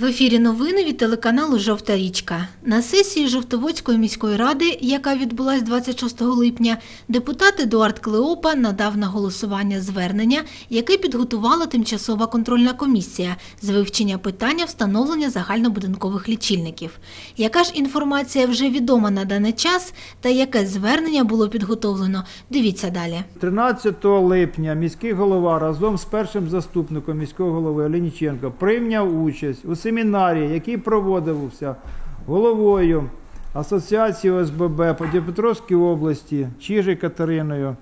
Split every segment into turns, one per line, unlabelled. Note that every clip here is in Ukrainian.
В ефірі новини від телеканалу Жовта річка. На сесії Жовтоводської міської ради, яка відбулась 26 липня, депутат Едуард Клеопа надав на голосування звернення, яке підготувала тимчасова контрольна комісія з вивчення питання встановлення загальнобудинкових лічильників. Яка ж інформація вже відома на даний час та яке звернення було підготовлено? Дивіться далі.
13 липня міський голова разом з першим заступником міського голови Оленіченко прийняв участь у семінарі, який проводився головою Асоціації ОСББ по Дніпропетровській області Чижі Катериною,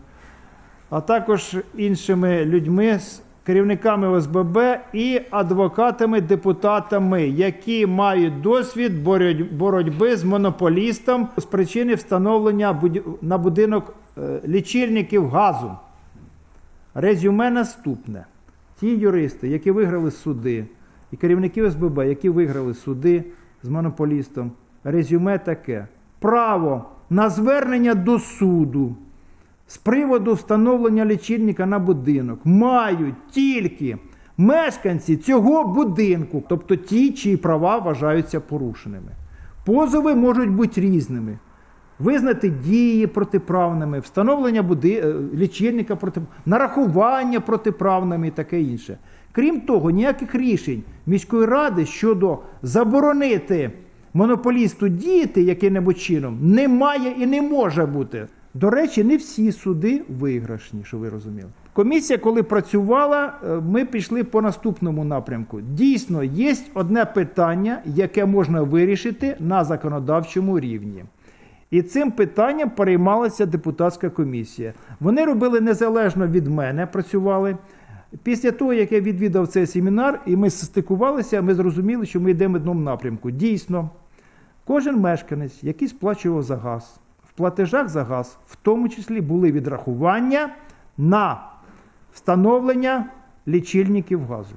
а також іншими людьми, керівниками ОСББ і адвокатами-депутатами, які мають досвід боротьби з монополістом з причини встановлення на будинок е, лічильників газу. Резюме наступне. Ті юристи, які виграли суди, і керівники ОСББ, які виграли суди з монополістом, резюме таке: право на звернення до суду з приводу встановлення лічильника на будинок мають тільки мешканці цього будинку, тобто ті, чиї права вважаються порушеними. Позови можуть бути різними. Визнати дії протиправними, встановлення буди... е, лічильника проти нарахування протиправними і таке інше. Крім того, ніяких рішень міської ради щодо заборонити монополісту діяти яким-небудь чином немає і не може бути. До речі, не всі суди виграшні, що ви розуміли. Комісія, коли працювала, е, ми пішли по наступному напрямку. Дійсно, є одне питання, яке можна вирішити на законодавчому рівні. І цим питанням переймалася депутатська комісія. Вони робили незалежно від мене, працювали. Після того, як я відвідав цей семінар, і ми стикувалися, ми зрозуміли, що ми йдемо в одному напрямку. Дійсно, кожен мешканець, який сплачував за газ, в платежах за газ, в тому числі були відрахування на встановлення лічильників газу.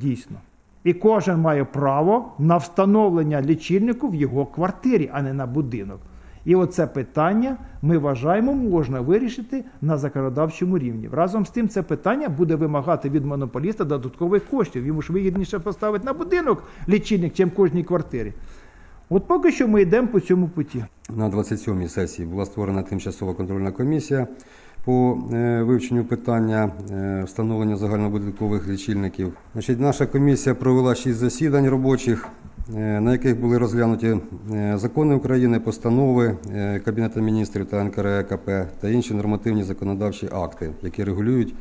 Дійсно. І кожен має право на встановлення лічильнику в його квартирі, а не на будинок. І оце питання ми вважаємо можна вирішити на законодавчому рівні. Разом з тим, це питання буде вимагати від монополіста додаткових коштів. Йому ж вигідніше поставити на будинок лічильник, чим кожній квартирі. От поки що ми йдемо по цьому путі.
На 27-й сесії була створена тимчасова контрольна комісія по е, вивченню питання е, встановлення загальнобудинкових лічильників. Значить, наша комісія провела шість засідань робочих, е, на яких були розглянуті закони України, постанови Кабінету міністрів та НКРЕКП та інші нормативні законодавчі акти, які регулюють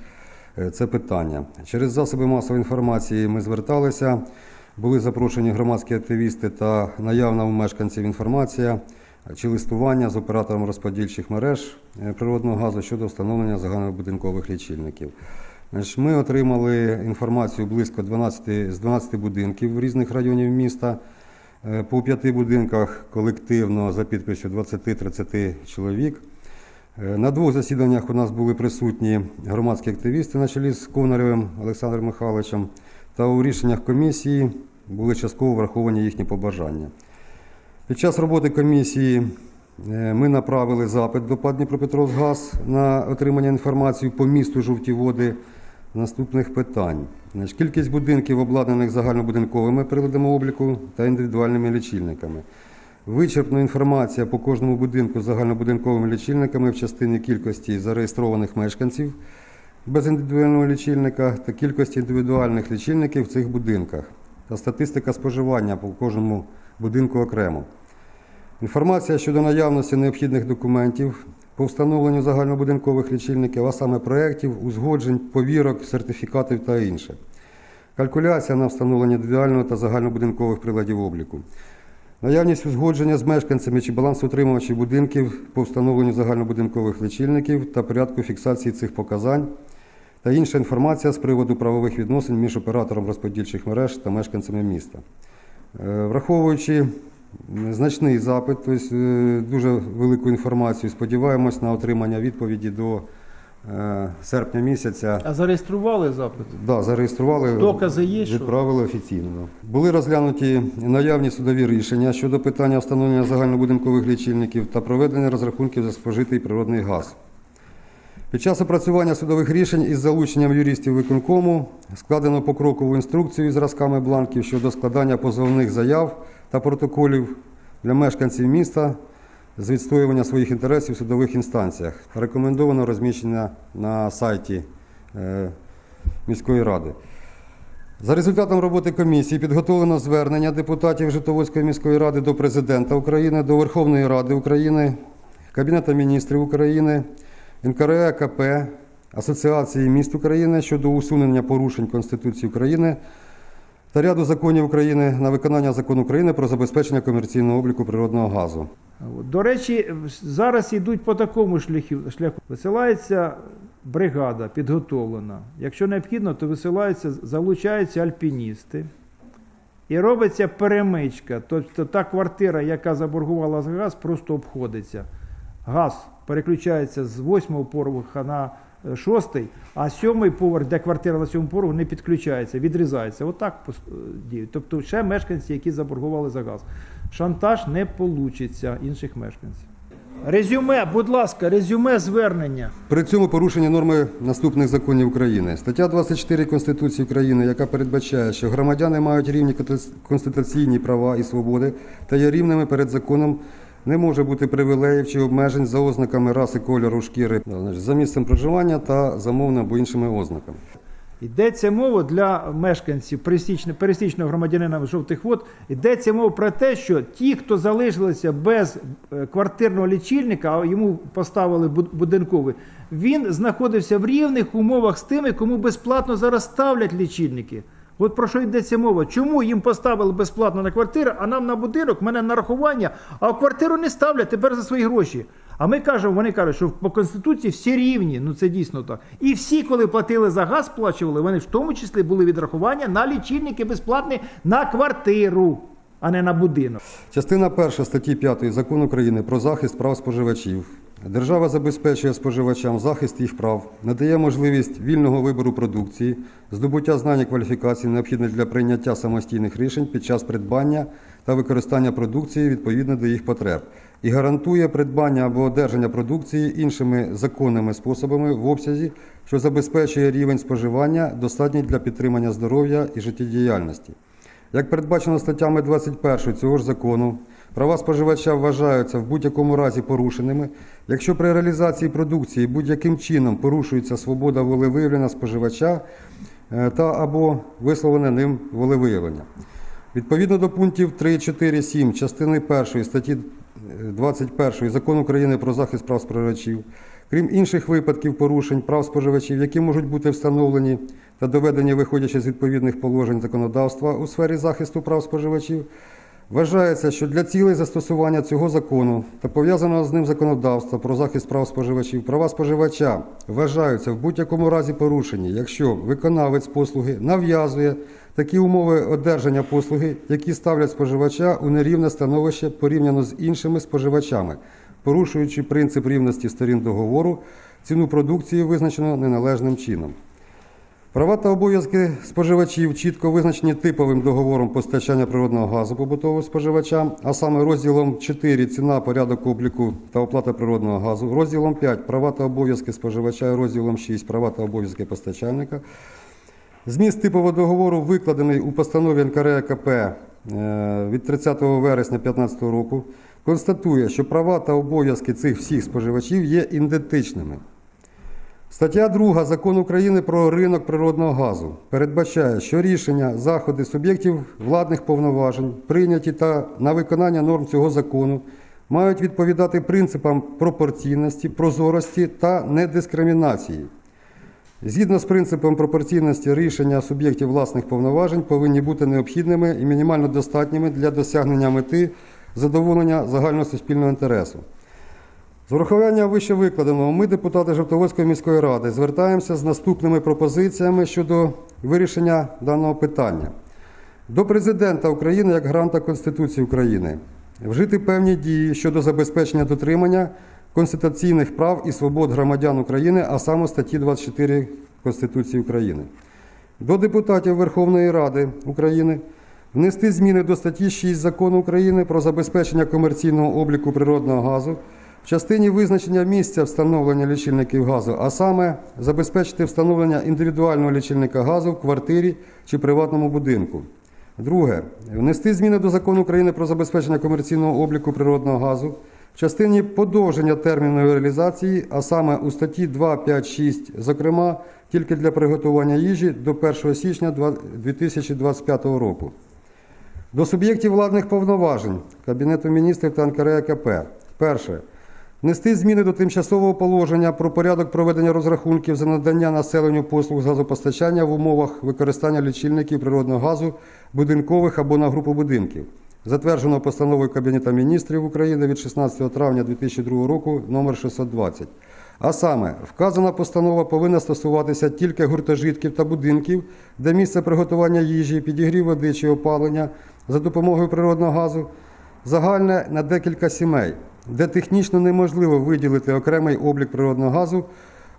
це питання. Через засоби масової інформації ми зверталися. Були запрошені громадські активісти та наявна у мешканців інформація чи листування з оператором розподільчих мереж е, природного газу щодо встановлення загальнобудинкових лічильників. Ми отримали інформацію близько 12, з 12 будинків різних районів міста. Е, По п'яти будинках колективно за підписю 20-30 чоловік. Е, На двох засіданнях у нас були присутні громадські активісти на чолі з Конаревим Олександром Михайловичем, та у рішеннях комісії були частково враховані їхні побажання. Під час роботи комісії е, ми направили запит до ПАД «Дніпропетровськгаз» на отримання інформації по місту жовті води наступних питань. Кількість будинків, обладнаних загальнобудинковими приладами обліку та індивідуальними лічильниками. Вичерпна інформація по кожному будинку з загальнобудинковими лічильниками в частині кількості зареєстрованих мешканців без індивідуального лічильника та кількості індивідуальних лічильників в цих будинках та статистика споживання по кожному будинку окремо. Інформація щодо наявності необхідних документів по встановленню загальнобудинкових лічильників, а саме проєктів, узгоджень, повірок, сертифікатів та інше. Калькуляція на встановлення індивідуального та загальнобудинкових приладів обліку. Наявність узгодження з мешканцями чи балансоутримувачів будинків по встановленню загальнобудинкових лічильників та порядку фіксації цих показань та інша інформація з приводу правових відносин між оператором розподільчих мереж та мешканцями міста. Е, Враховуючи значний запит, тобто дуже велику інформацію, сподіваємось на отримання відповіді до е, серпня місяця.
А зареєстрували запит?
Да, зареєстрували,
Докази є,
відправили офіційно. Були розглянуті наявні судові рішення щодо питання встановлення загальнобудинкових лічильників та проведення розрахунків за спожитий природний газ. Під час опрацювання судових рішень із залученням юристів виконкому складено покрокову інструкцію з зразками бланків щодо складання позовних заяв та протоколів для мешканців міста з відстоювання своїх інтересів в судових інстанціях. Рекомендовано розміщення на сайті е, міської ради. За результатом роботи комісії підготовлено звернення депутатів Житомирської міської ради до Президента України, до Верховної Ради України, Кабінету міністрів України, НКРЕКП, Асоціації міст України щодо усунення порушень Конституції України та ряду законів України на виконання закону України про забезпечення комерційного обліку природного газу.
До речі, зараз йдуть по такому шляху. Висилається бригада підготовлена. Якщо необхідно, то висилаються, залучаються альпіністи. І робиться перемичка. Тобто та квартира, яка заборгувала за газ, просто обходиться. Газ переключається з восьмого поверха на е, шостий, а сьомий поверх, де квартира на сьомому поверху, не підключається, відрізається. Отак пос- е, діють. Тобто ще мешканці, які заборгували за газ. Шантаж не получиться інших мешканців. Резюме, будь ласка, резюме звернення.
При цьому порушення норми наступних законів України. Стаття 24 Конституції України, яка передбачає, що громадяни мають рівні конституційні права і свободи та є рівними перед законом, не може бути привілеїв чи обмежень за ознаками раси, кольору, шкіри, за місцем проживання та за або іншими ознаками.
Йдеться мова для мешканців пересічного громадянина жовтих вод. Йдеться мова про те, що ті, хто залишилися без е, квартирного лічильника, а йому поставили буд- будинковий, він знаходився в рівних умовах з тими, кому безплатно зараз ставлять лічильники. От про що йдеться мова? Чому їм поставили безплатно на квартиру, а нам на будинок, мене нарахування, а в квартиру не ставлять тепер за свої гроші. А ми кажемо, вони кажуть, що по конституції всі рівні. Ну це дійсно так. І всі, коли платили за газ, сплачували, вони в тому числі були відрахування на лічильники безплатні на квартиру, а не на будинок.
Частина 1 статті 5 Закону України про захист прав споживачів. Держава забезпечує споживачам захист їх прав, надає можливість вільного вибору продукції, здобуття знань і кваліфікацій, необхідних для прийняття самостійних рішень під час придбання та використання продукції відповідно до їх потреб, і гарантує придбання або одержання продукції іншими законними способами в обсязі, що забезпечує рівень споживання, достатній для підтримання здоров'я і життєдіяльності. Як передбачено статтями 21 цього ж закону, права споживача вважаються в будь-якому разі порушеними, якщо при реалізації продукції будь-яким чином порушується свобода волевиявлення споживача е, та або висловлене ним волевиявлення. Відповідно до пунктів 3, 4, 7 частини 1 статті е, 21 Закону України про захист прав споживачів, крім інших випадків порушень прав споживачів, які можуть бути встановлені та доведені, виходячи з відповідних положень законодавства у сфері захисту прав споживачів, Вважається, що для цілей застосування цього закону та пов'язаного з ним законодавства про захист прав споживачів, права споживача вважаються в будь-якому разі порушені, якщо виконавець послуги нав'язує такі умови одержання послуги, які ставлять споживача у нерівне становище порівняно з іншими споживачами, порушуючи принцип рівності сторін договору, ціну продукції визначено неналежним чином. Права та обов'язки споживачів чітко визначені типовим договором постачання природного газу побутовим споживачам, а саме розділом 4 ціна, порядок обліку та оплата природного газу, розділом 5 права та обов'язки споживача розділом 6 права та обов'язки постачальника. Зміст типового договору викладений у постанові НКРЕКП е, від 30 вересня 2015 року, констатує, що права та обов'язки цих всіх споживачів є ідентичними. Стаття 2 Закону України про ринок природного газу передбачає, що рішення, заходи суб'єктів владних повноважень, прийняті та на виконання норм цього закону, мають відповідати принципам пропорційності, прозорості та недискримінації. Згідно з принципом пропорційності, рішення суб'єктів власних повноважень повинні бути необхідними і мінімально достатніми для досягнення мети задоволення загальносуспільного інтересу. З урахування вище викладеного, ми, депутати Жовтоводської міської ради, звертаємося з наступними пропозиціями щодо вирішення даного питання. До президента України як гаранта Конституції України вжити певні дії щодо забезпечення дотримання конституційних прав і свобод громадян України, а саме статті 24 Конституції України. До депутатів Верховної Ради України внести зміни до статті 6 Закону України про забезпечення комерційного обліку природного газу частині визначення місця встановлення лічильників газу, а саме забезпечити встановлення індивідуального лічильника газу в квартирі чи приватному будинку. Друге, внести зміни до закону України про забезпечення комерційного обліку природного газу в частині подовження терміну реалізації, а саме у статті 2, 5, 6, зокрема, тільки для приготування їжі до 1 січня 2025 року. До суб'єктів владних повноважень Кабінету міністрів та НКРЕКП. Перше. Внести зміни до тимчасового положення про порядок проведення розрахунків за надання населенню послуг з газопостачання в умовах використання лічильників природного газу будинкових або на групу будинків, затверджено постановою Кабінету міністрів України від 16 травня 2002 року номер 620. А саме, вказана постанова повинна стосуватися тільки гуртожитків та будинків, де місце приготування їжі, підігрів води чи опалення за допомогою природного газу загальне на декілька сімей, де технічно неможливо виділити окремий облік природного газу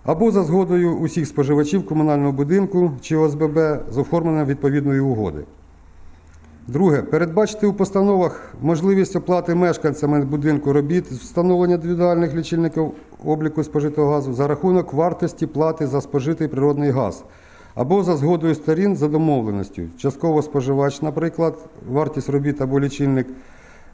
або за згодою усіх споживачів комунального будинку чи ОСББ з оформленням відповідної угоди. Друге, передбачити у постановах можливість оплати мешканцями будинку робіт з встановлення індивідуальних лічильників обліку спожитого газу за рахунок вартості плати за спожитий природний газ або за згодою сторін за домовленістю. Частково споживач, наприклад, вартість робіт або лічильник,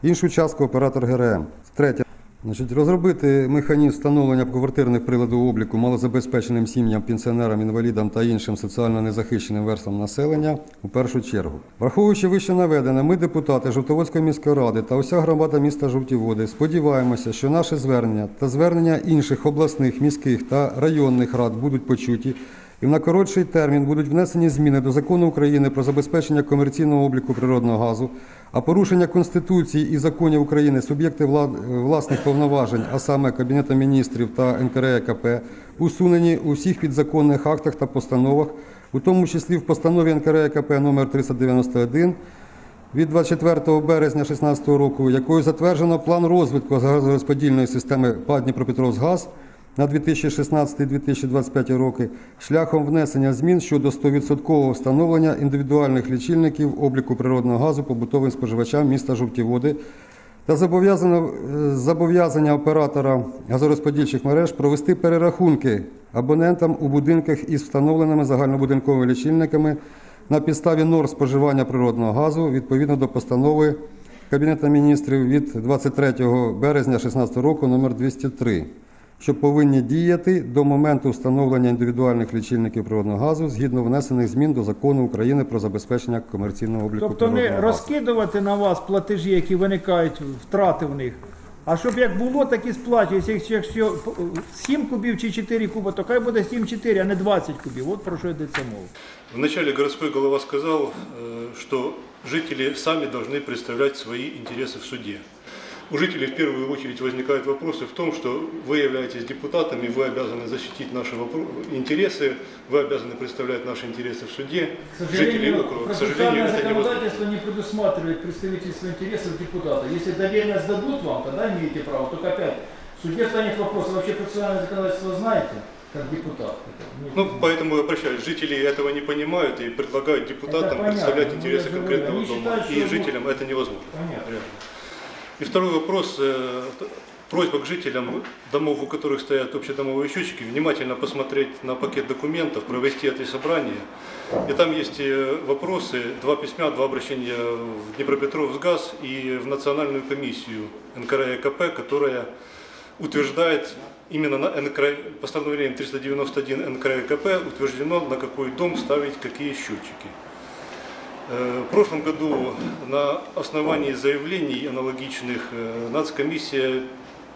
іншу частку оператор ГРМ. Третє. Значить, розробити механізм встановлення квартирних приладів обліку малозабезпеченим сім'ям, пенсіонерам, інвалідам та іншим соціально незахищеним верствам населення у першу чергу. Враховуючи вище наведене, ми, депутати Жовтоводської міської ради та уся громада міста Жовті Води, сподіваємося, що наше звернення та звернення інших обласних, міських та районних рад будуть почуті і в найкоротший термін будуть внесені зміни до закону України про забезпечення комерційного обліку природного газу, а порушення Конституції і законів України суб'єкти власних повноважень, а саме Кабінету міністрів та НКРЕКП, усунені у всіх підзаконних актах та постановах, у тому числі в постанові НКРЕКП номер 391 від 24 березня 2016 року, якою затверджено план розвитку газорозподільної системи ПАД «Дніпропетровськгаз» на 2016-2025 роки шляхом внесення змін щодо 100% встановлення індивідуальних лічильників обліку природного газу побутовим споживачам міста Жовті Води та е, зобов'язання оператора газорозподільчих мереж провести перерахунки абонентам у будинках із встановленими загальнобудинковими лічильниками на підставі норм споживання природного газу відповідно до постанови Кабінету міністрів від 23 березня 2016 року номер 203 що повинні діяти до моменту встановлення індивідуальних лічильників природного газу згідно внесених змін до закону України про забезпечення комерційного обліку
Тобто не
природного газу.
розкидувати на вас платежі, які виникають, втрати в них. А щоб як було, так і сплачується. Якщо- Якщо 7 кубів чи 4 куба, то хай буде 7-4, а не 20 кубів. От про що йдеться мова.
Вначале городской голова сказал, э, что жители сами должны представлять свои интересы в суде. У жителей в первую очередь возникают вопросы в том, что вы являетесь депутатами, вы обязаны защитить наши интересы, вы обязаны представлять наши интересы в суде. Жители округа, к сожалению, это невозможно.
не предусматривает представительство интересов депутата. Если доверенность дадут вам, тогда имеете право. Только опять, в суде станет вопрос, вы вообще процессуальное законодательство знаете, как депутат?
Ну, поэтому я обращаюсь, жители этого не понимают и предлагают депутатам представлять
ну,
интересы конкретного дома.
считают,
И жителям это невозможно.
Понятно.
И второй вопрос. э, Просьба к жителям домов, у которых стоят общедомовые счетчики, внимательно посмотреть на пакет документов, провести это собрание. И там есть э, вопросы, два письма, два обращения в Днепропетровсгаз и в Национальную комиссию НКРЕКП, которая утверждает именно на НКР, постановлением 391 НКРЕКП утверждено, на какой дом ставить какие счетчики. Э, В прошлом году на основании заявлений аналогичных э, нацкомиссия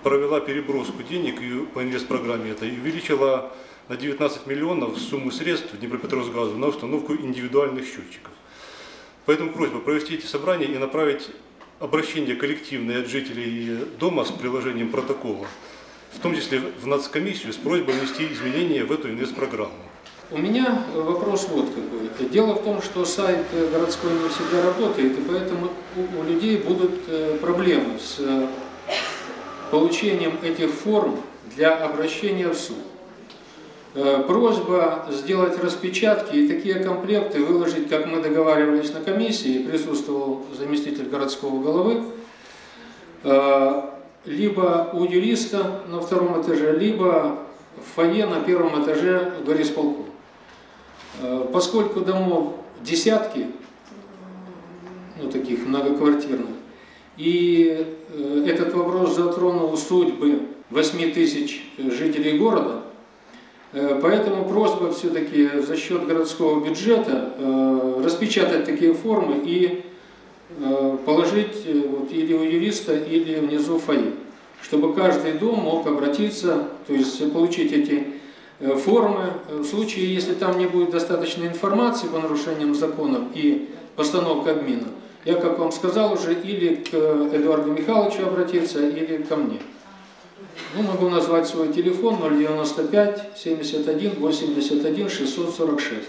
провела переброску денег по инвестпрограмме это и увеличила на 19 миллионов сумму средств Днепропетровсгазу на установку индивидуальных счетчиков. Поэтому просьба провести эти собрания и направить обращение коллективное от жителей дома с приложением протокола, в том числе в нацкомиссию с просьбой внести изменения в эту инвестпрограмму.
У меня вопрос вот какой. Дело в том, что сайт городской не всегда работает, и поэтому у, людей будут э, проблемы с э, получением этих форм для обращения в суд. Э, Просьба сделать распечатки и такие комплекты выложить, как мы договаривались на комиссии, присутствовал заместитель городского головы, либо у юриста на втором этаже, либо в фойе на первом этаже горисполком. Э, Поскольку домов десятки, ну, таких многоквартирных, и э, этот вопрос затронул судьбы 8 тысяч жителей города, э, поэтому просьба все-таки за счет городского бюджета распечатать такие формы и положить вот, или у юриста, или внизу в фойе, чтобы каждый дом мог обратиться, то есть получить эти формы. В случае, если там не будет достаточной информации по нарушениям законов и постановка админа, я, как вам сказал уже, или к Эдуарду Михайловичу обратиться, или ко мне. Ну, могу назвать свой телефон 095 71 81 646.